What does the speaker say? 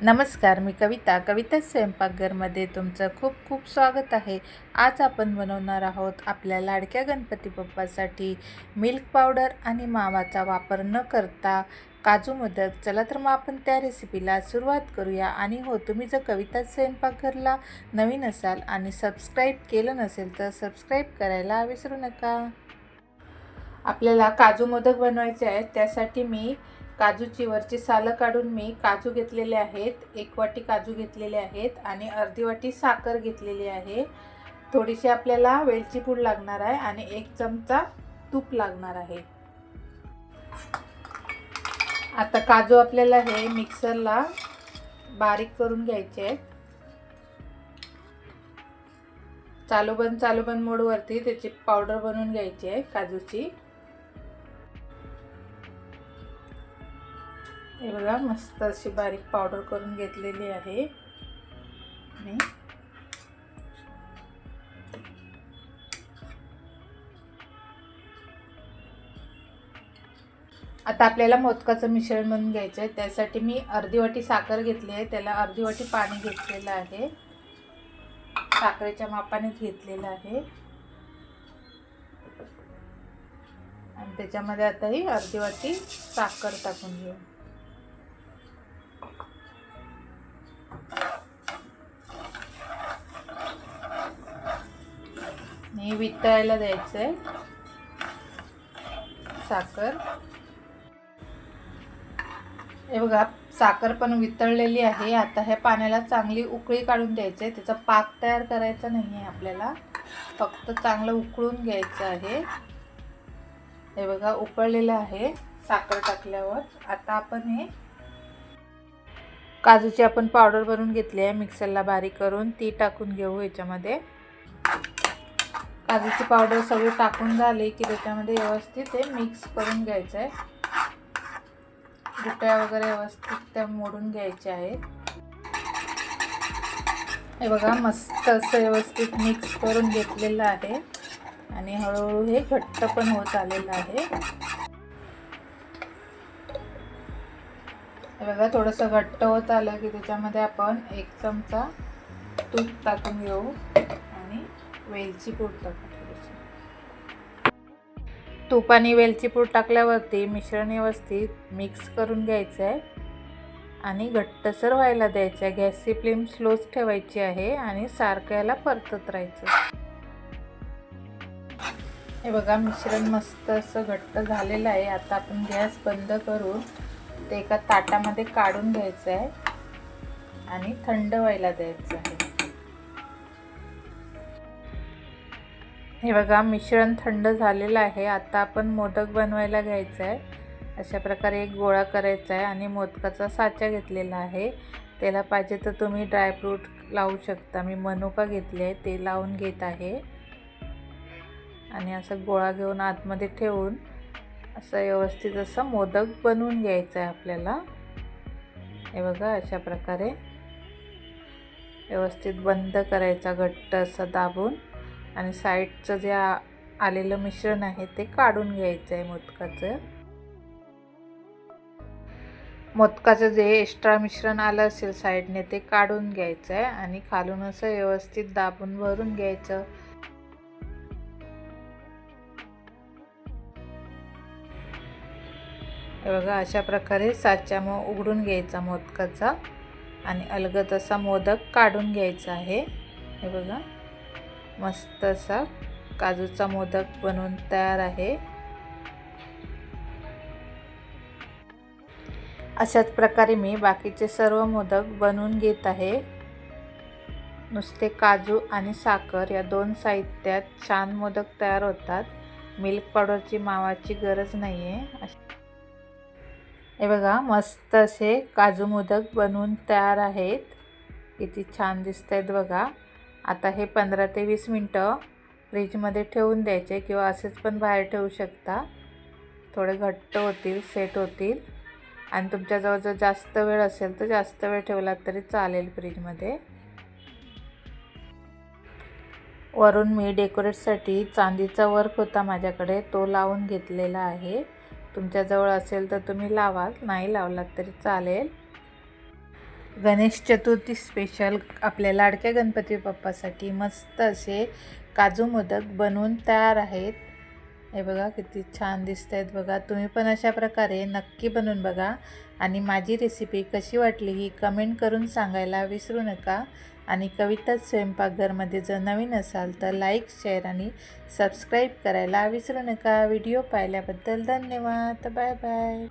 नमस्कार मी कविता. कविता स्वयंपाकघरमध्ये तुमचं खूप खूप स्वागत आहे. आज आपण बनवणार आहोत आपल्या लाडक्या गणपती बाप्पासाठी मिल्क पावडर आणि मावाचा वापर न करता काजू मोदक. चला तर मग आपण त्या रेसिपीला सुरुवात करूया. आणि हो तुम्ही जर कविता स्वयंपाकघरला नवीन असाल आणि सबस्क्राईब केलं नसेल तर सबस्क्राईब करायला विसरू नका. आपल्याला काजू मोदक बनवायचे आहेत त्यासाठी मी काजूची वरची सालं काढून मी काजू घेतलेले आहेत एक वाटी काजू घेतलेले आहेत आणि अर्धी वाटी साखर घेतलेली आहे. थोडीशी आपल्याला वेलची पूड लागणार आहे आणि एक चमचा तूप लागणार आहे. आता काजू आपल्याला हे मिक्सरला बारीक करून घ्यायचे आहेत. चालू बंद चालू बंद मोडवरती त्याची पावडर बनवून घ्यायची आहे काजूची. हे बघा मस्त अशी बारीक पावडर करून घेतलेली आहे. आणि आता आपल्याला मोदकाचं मिश्रण बनवून घ्यायचं आहे. त्यासाठी मी अर्धी वाटी साखर घेतली आहे. त्याला अर्धी वाटी पाणी घेतलेलं आहे. साखरेच्या मापाने घेतलेलं आहे. आणि त्याच्यामध्ये आता ही अर्धी वाटी साखर टाकून घेऊ. आणि वितळायला द्यायचं आहे साखर. हे बघा साखर पण वितळलेली आहे. आता ह्या पाण्याला चांगली उकळी काढून द्यायची आहे त्याचा पाक तयार करायचा नाही आहे आपल्याला. फक्त चांगलं उकळून घ्यायचं आहे. हे बघा उकळलेलं आहे साखर टाकल्यावर. आता आपण हे काजूची आपण पावडर भरून घेतली आहे. मिक्सरला बारीक करून ती टाकून घेऊ याच्यामध्ये काजूची पावडर सगळी टाकून झाली की त्याच्यामध्ये व्यवस्थित हे मिक्स करून घ्यायचं आहे गुट्या वगैरे व्यवस्थित त्या मोडून घ्यायच्या आहेत. हे बघा मस्त असं व्यवस्थित मिक्स करून घेतलेलं आहे. आणि हळूहळू हे घट्ट पण होत आलेलं आहे. हे बघा थोडंसं घट्ट होत आलं की त्याच्यामध्ये आपण एक चमचा तूप टाकून घेऊ. वेलची पूड टाका थोडीशी. तूप आणि वेलची पूड टाकल्यावरती मिश्रण व्यवस्थित मिक्स करून घ्यायचं आहे आणि घट्टसर व्हायला द्यायचं आहे गॅसची फ्लेम स्लोच ठेवायची आहे आणि सारखं याला परतत राहायचं. हे बघा मिश्रण मस्त असं घट्ट झालेलं आहे. आता आपण गॅस बंद करून ते एका ताटामध्ये काढून घ्यायचं आहे आणि थंड व्हायला द्यायचं आहे. हे बघा मिश्रण थंड झालेलं आहे. आता आपण मोदक बनवायला घ्यायचं आहे अशा प्रकारे एक गोळा करायचा आहे आणि मोदकाचा साचा घेतलेला आहे. त्याला पाहिजे तर तुम्ही ड्रायफ्रूट लावू शकता. मी मनुका घेतली आहे ते लावून घेत आहे. आणि असं गोळा घेऊन आतमध्ये ठेवून असं व्यवस्थित असं मोदक बनवून घ्यायचं आहे आपल्याला. हे बघा अशा प्रकारे व्यवस्थित बंद करायचा घट्ट असं दाबून. आणि साईडचं जे आलेलं मिश्रण आहे ते काढून घ्यायचं आहे मोदकाचं. मोदकाचं जे एक्स्ट्रा मिश्रण आलं असेल साईडने ते काढून घ्यायचं आहे आणि खालून असं व्यवस्थित दाबून भरून घ्यायचं. हे बघा अशा प्रकारे साचा मग उघडून घ्यायचा मोदकाचा आणि अलगद असा मोदक काढून घ्यायचा आहे. हे बघा. मस्त असा काजूचा मोदक बनवून तयार आहे. अशाच प्रकारे मी बाकीचे सर्व मोदक बनवून घेत आहे. नुसते काजू आणि साखर या दोन साहित्यात छान मोदक तयार होतात. मिल्क पावडरची मावाची गरज नाही आहे हे बघा मस्त असे काजू मोदक बनवून तयार आहेत. किती छान दिसत आहेत बघा. आता हे पंधरा ते वीस मिनटं फ्रीजमध्ये ठेवून द्यायचे किंवा असेच पण बाहेर ठेवू शकता. थोडे घट्ट होतील सेट होतील. आणि तुमच्याजवळ जर जास्त वेळ असेल तर जास्त वेळ ठेवलात तरी चालेल फ्रीजमध्ये. वरून मी डेकोरेटसाठी चांदीचा वर्क होता माझ्याकडे तो लावून घेतलेला आहे. तुमच्याजवळ असेल तर तुम्ही लावाल नाही लावलात तरी चालेल. गणेश चतुर्थी स्पेशल आपल्या लाडक्या गणपती बाप्पासाठी मस्त असे काजू मोदक बनवून तयार आहेत. हे बघा किती छान दिसत आहेत बघा. तुम्ही पण अशा प्रकारे नक्की बनवून बघा. आणि माझी रेसिपी कशी वाटली ही कमेंट करून सांगायला विसरू नका. आणि कविताच स्वयंपाकघरमध्ये जर नवीन असाल तर लाईक शेअर आणि सबस्क्राईब करायला विसरू नका. व्हिडिओ पाहिल्याबद्दल धन्यवाद. Bye bye